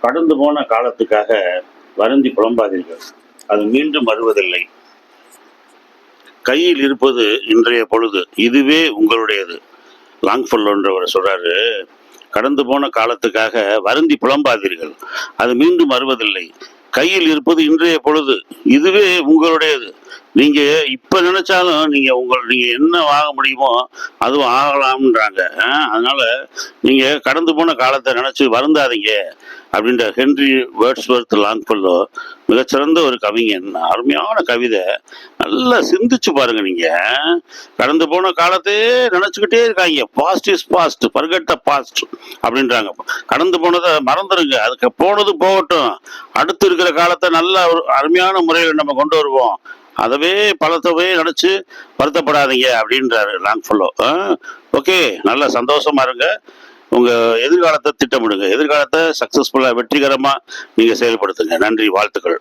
கடந்து போன காலத்துக்காக வருந்தி புலம்பாதீர்கள். அது மீண்டும் வருவதில்லை. கையில் இருப்பது இன்றைய பொழுது. இதுவே உங்களுடையது. லாங் ஃபல்லோன்றவர் சொல்றாரு கடந்து போன காலத்துக்காக வருந்தி புலம்பாதீர்கள். அது மீண்டும் வருவதில்லை. கையில் இருப்பது இன்றைய பொழுது. இதுவே உங்களுடையது. நீங்க இப்ப நினைச்சாலும் நீங்க உங்கள் நீங்க என்ன ஆக முடியுமோ அதுவும் ஆகலாம்ன்றாங்க. அதனால நீங்க கடந்து போன காலத்தை நினைச்சு வருந்தாதீங்க அப்படின்ற ஹென்றி வேர்ட்ஸ்வர்த் லாங்ஃபுல்லோ மிகச்சிறந்த ஒரு கவிஞன் அருமையான கவிதை. நல்லா சிந்திச்சு பாருங்க நீங்க. கடந்து போன காலத்தையே நினைச்சுக்கிட்டே இருக்காங்க. Past is past forget past அப்படின்றாங்க. கடந்து போனதை மறந்துருங்க. அதுக்கு போனது போகட்டும். அடுத்து இருக்கிற காலத்தை நல்ல ஒரு அருமையான முறையில் நம்ம கொண்டு வருவோம். அதவே பலத்தவே நினச்சி வருத்தப்படாதீங்க அப்படின்றாரு லாங் ஃபுல்லோ ஓகே நல்ல சந்தோஷமா இருங்க. உங்கள் எதிர்காலத்தை திட்டமிடுங்க. எதிர்காலத்தை சக்ஸஸ்ஃபுல்லாக வெற்றிகரமாக நீங்கள் செயல்படுத்துங்க. நன்றி வாழ்த்துக்கள்.